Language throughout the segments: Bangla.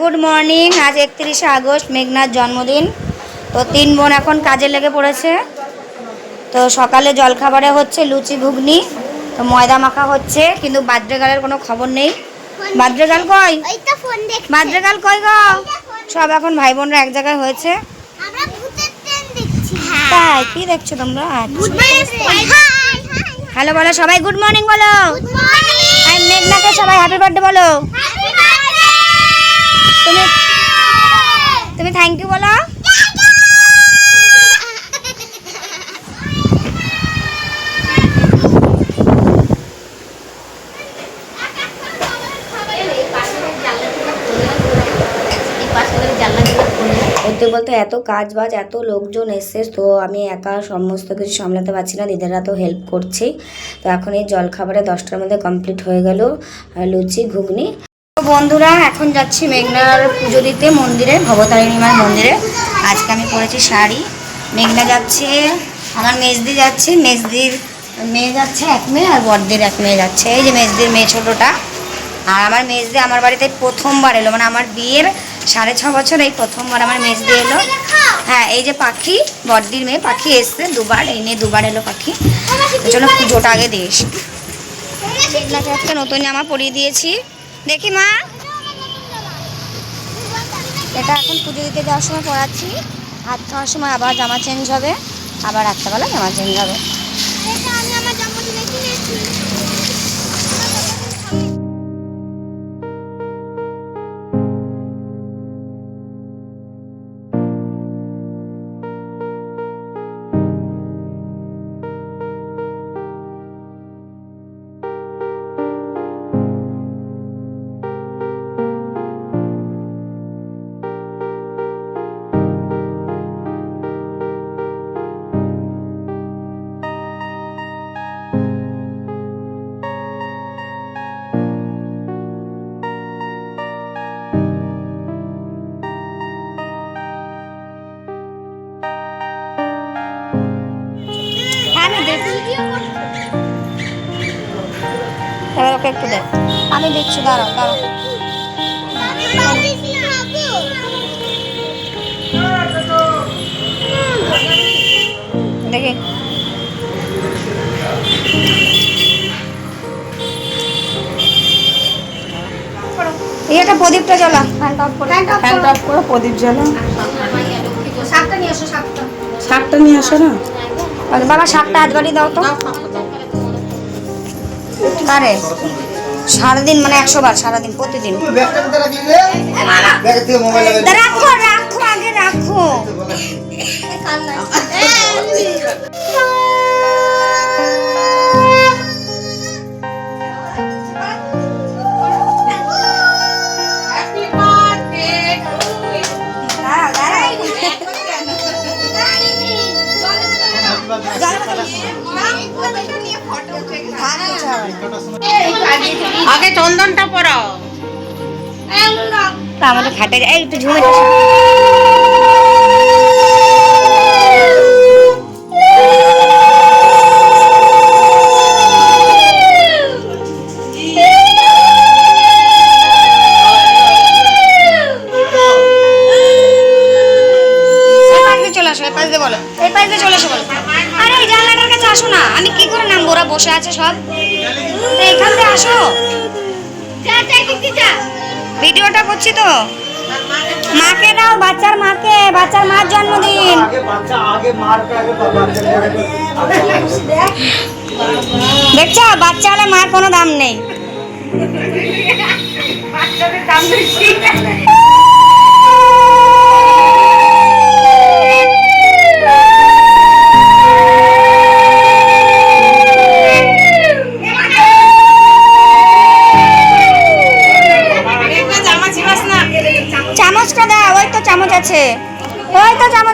Good morning. আজ একত্রিশে আগস্ট মেঘনার জন্মদিন। তো তিন বোন এখন কাজে লেগে পড়েছে। তো সকালে জলখাবারে হচ্ছে লুচি ঘুগনি তো ময়দা মাখা হচ্ছে কিন্তু বাদ্রেগালের কোনো খবর নেই। বাদ্রেগাল কই? বাদ্রেগাল কই গো? সব এখন ভাই বোনরা এক জায়গায় হয়েছে। দেখছি। তাই কি দেখছ তোমরা? হাই হ্যালো বলো সবাই গুড মর্নিং বলো। আর মেঘনাকে সবাই হ্যাপি বার্থডে বলো। তুমি তুমি থ্যাংক ইউ বলো। বলতে বলতে এত কাজ বাজ, এত লোকজন এসছে, তো আমি একা সমস্ত কিছু সামলাতে পারছি না, দিদারা তো হেল্প করছে। তো এখন এই জলখাবারে দশটার মধ্যে কমপ্লিট হয়ে গেল লুচি, ঘুগনি। বন্ধুরা, এখন যাচ্ছি মেঘনার পুজো দিতে মন্দিরে ভবতারিণী মার মন্দিরে। আজকে আমি পরেছি শাড়ি। মেঘনা যাচ্ছে, আমার মেজদি যাচ্ছে, মেজদির মেয়ে যাচ্ছে এক মেয়ে আর বড়দির এক মেয়ে যাচ্ছে। এই যে মেজদির মেয়ে ছোটোটা। আর আমার মেজদি আমার বাড়িতে প্রথমবার এলো মানে আমার বিয়ের সাড়ে ছ বছর এই প্রথমবার আমার মেজদি এলো। হ্যাঁ এই যে পাখি বড়দির মেয়ে, পাখি এসছে দুবার, এই নিয়ে দুবার এলো পাখি। জন্য পুজোটা আগে দিয়ে এসি মেঘনাকে নতুন জামা পরিয়ে দিয়েছি। দেখি মা। এটা এখন পুজো দিতে যাওয়ার সময় পড়াচ্ছি। হাত খাওয়ার সময় আবার জামা চেঞ্জ হবে। আবার রাত্রেবেলা জামা চেঞ্জ হবে। ওকে একটু দেখ আমি দাঁড়াও দাঁড়াও। পারিস না বাবু দেখি। এই একটা প্রদীপটা জ্বলা। ফ্যানটা অফ করো। ফ্যানটা অফ করো। প্রদীপ জ্বালা। সাতটা নিয়ে এসো সাতটা। শাকটা নিয়ে আসো না? বাবা সাতটা হাত বাড়ি দাও তো কারে সারাদিন মানে একশো বার সারাদিন প্রতিদিন। রাখো রাখো আগে রাখো। আগে চন্দনটা পরাও। আমাদের খাটে এই একটু ঝুমে চলে আসো, এই পাশ দিয়ে বলো। এই পাশ দিয়ে চলে এসো বলো আরে এই জানলাটার কাছে আসো না। আমি কি করে নামবো? ওরা বসে আছে সব। এখান দিয়ে আসো। ভিডিওটা করছি তো। মাকে দাও বাচ্চার মাকে বাচ্চার মার জন্মদিন। দেখছ? বাচ্চা হলে মার কোনো দাম নেই। চামচটা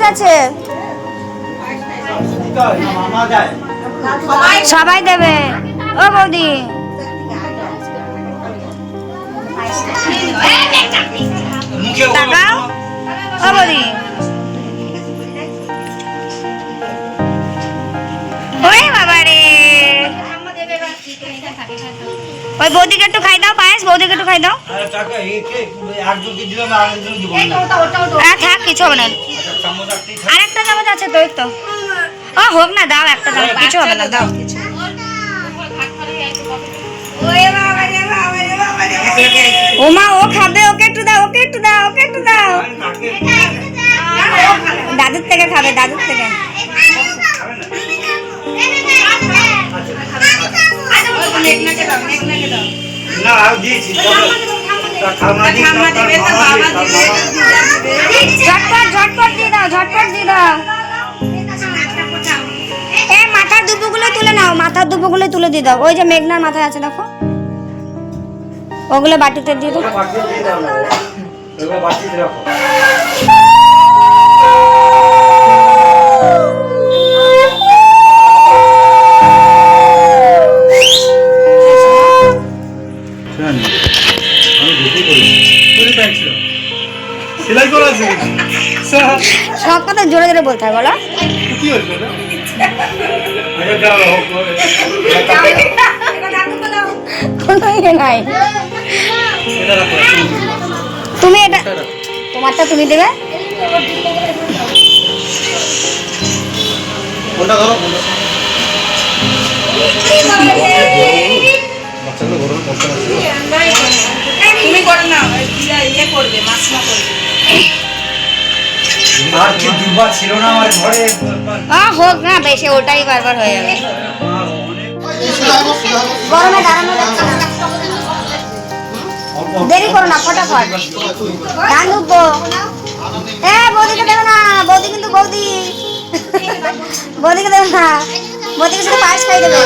ওই আছে সবাই দেবে। ও বৌদি। ও বৌদি। ওরে বাবা রে ওই বৌদিকে একটু খাই দাও পায়েস বৌদিকে একটু খাই দাও। আরে টাকা একে একজনকে দিলাম আর একজন দিব? না হ্যাঁ থাক কিছু হবে না। আচ্ছা, চামচ। আরেকটা চামচ আছে তো তো। ও হোক না দাও একটা দাও কিছু হবে না দাও। ওমা ও খাবে ওকে একটু দাও ওকে একটু দাও ওকে একটু দাও। দাদুর থেকে খাবে দাদুর থেকে। না দিয়েছি। ঝটপট ঝটপট দিয়ে দাও ঝটপট দিয়ে দাও। এই মাথার দুপুগুলো তুলে নাও মাথার দুপুগুলো তুলে দিয়ে দাও। ওই যে মেঘনার মাথায় আছে দেখো। ওগুলো বাটিতে দিয়ে দাও। বাটিতে দিয়ে দাও সব কথা জোরে জোরে বলতে হয় বলো। কোনো ইয়ে নাই। তুমি এটা তোমারটা তুমি দেবে। কোনটা ধরো। তুমি করে নাও ইয়ে করবে মাছলা করবে। আর হোক না, বেশি ওটাই বারবার হয়ে যাবে দেরি করো না, ফটাফট। ধান ঢুকবো এ, বৌদিকে দেবে না, বৌদি কিন্তু বৌদি। বৌদিকে দেবে না, বৌদিকে শুধু পায়েস খাই দেবে।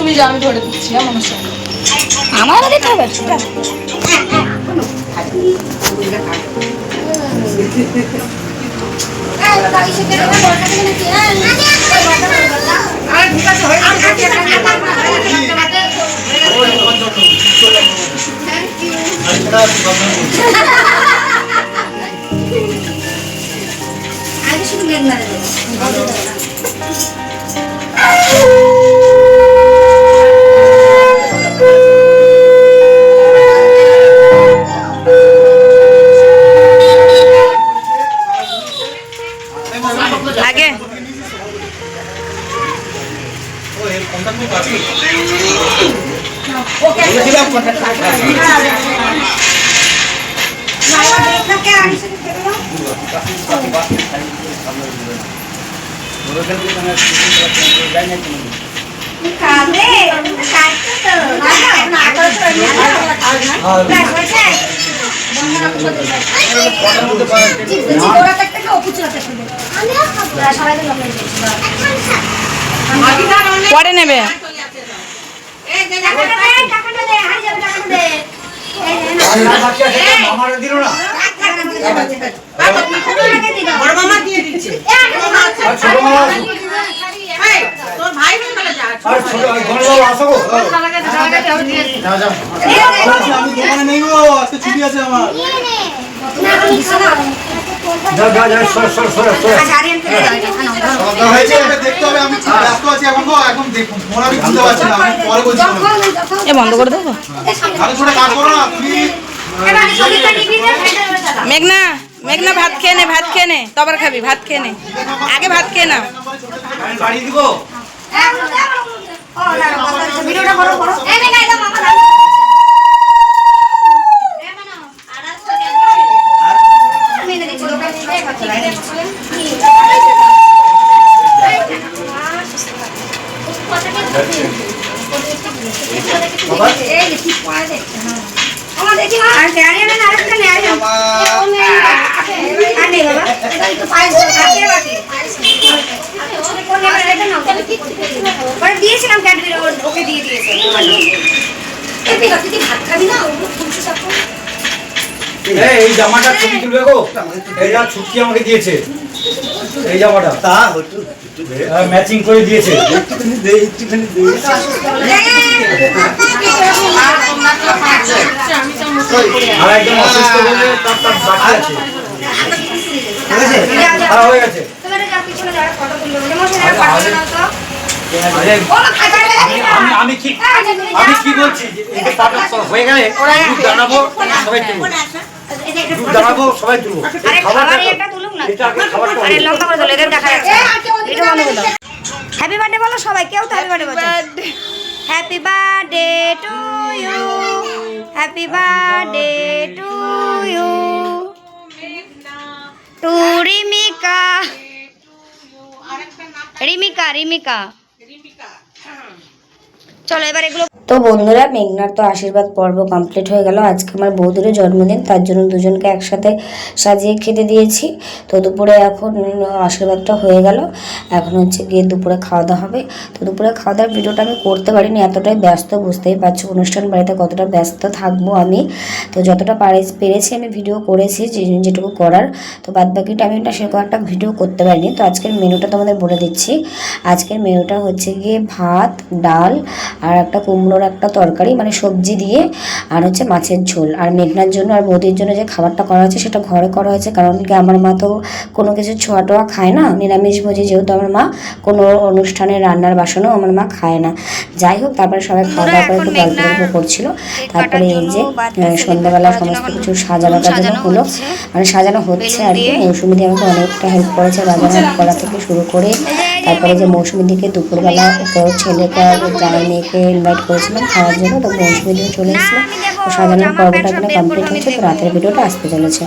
তুমি যাও আমি ধরে দিচ্ছি আমার সঙ্গে আমারও দিতে হবে আগে শুধু মেঘনা দেবে পরে নেবে। না আমি দোকানে নেই গো আজকে ছুটি আছে আমার হবে আমি খুব ব্যস্ত আছি এখন তো এখন দেখুন ফোন আমি খুলতে পারছি না পরে বলছি এ বন্ধ করে দেবো আরে ছোট কাজ করো না তুমি মেঘনা মেঘনা ভাত খেয়ে নে ভাত খেয়ে নে তবার খাবি ভাত খেয়ে নে আগে ভাত খেয়ে না বাড়ি দিব ভিডিওটা করো করো দিয়েছিলাম ক্যাডবেরি ওকে দিয়ে দিয়েছে ভাত খাবি না ওগুলো ফুলছে সব এই জামাটা ছবি তুলবে গো। এইটা ছুটকি আমাকে দিয়েছে। এই জামাটা। তা ম্যাচিং করে দিয়েছে। আর অসুস্থ বলে তার তার বাকি আছে। হ্যাঁ হয়ে গেছে। আমি- আমি আমি কি আমি কি বলছি যে এই সব হয়ে গেলে জানাব সবাই সবাই তুলবো। হ্যাপি বার্থডে বলো সবাই। কেউ তো happy birthday happy birthday to you happy birthday to you to Rimika Rimika Rimika চলো এবার এগুলো তো বন্ধুরা, মেঘনার তো আশীর্বাদ পর্ব কমপ্লিট হয়ে গেল। আজকে আমার বৌদিরও জন্মদিন, তার জন্য দুজনকে একসাথে সাজিয়ে খেতে দিয়েছি। তো দুপুরে এখন আশীর্বাদটা হয়ে গেল। এখন হচ্ছে গিয়ে দুপুরে খাওয়া দাওয়া হবে। তো দুপুরে খাওয়া দাওয়ার ভিডিওটা আমি করতে পারিনি, এতটাই ব্যস্ত, বুঝতেই পারছ অনুষ্ঠান বাড়িতে কতটা ব্যস্ত থাকব আমি। তো যতটা পারি, পেরেছি আমি ভিডিও করেছি যেটুকু করার। তো বাদ বাকিটা আমি একটা সেরকম একটা ভিডিও করতে পারিনি। তো আজকের মেনুটা তোমাদের বলে দিচ্ছি। আজকের মেনুটা হচ্ছে গিয়ে ভাত, ডাল আর একটা কুমড়োর একটা তরকারি মানে সবজি দিয়ে আর হচ্ছে মাছের ঝোল। আর মেঘনার জন্য আর বৌদির জন্য যে খাবারটা করা হয়েছে সেটা ঘরে করা হয়েছে কারণ কি আমার মা তো কোনো কিছু ছোঁয়া টোয়া খায় না। নিরামিষ ভোজি যেহেতু আমার মা কোনো অনুষ্ঠানে রান্নার বাসনও আমার মা খায় না। যাই হোক তারপরে সবাই খাওয়া দাওয়া করে একটু গল্প গল্প করছিল। তারপরে এই যে সন্ধ্যাবেলা সমস্ত কিছু সাজানো টাজানো হলো। মানে সাজানো হচ্ছে আর কি। মৌসুমি দিয়ে আমাকে অনেকটা হেল্প করেছে বাজার হাট করা থেকে শুরু করে। তারপরে যে মৌসুমি দিকে দুপুরবেলা তো ছেলেটা জামাই মেয়েকে ইনভাইট করেছিলাম, খাওয়ার জন্য। তো মৌসুমি দিকে চলে এসেছিল তো সাজানোর পর্বটা এখানে কমপ্লিট হয়েছে, তো রাতের ভিডিওটা আসতে চলেছে।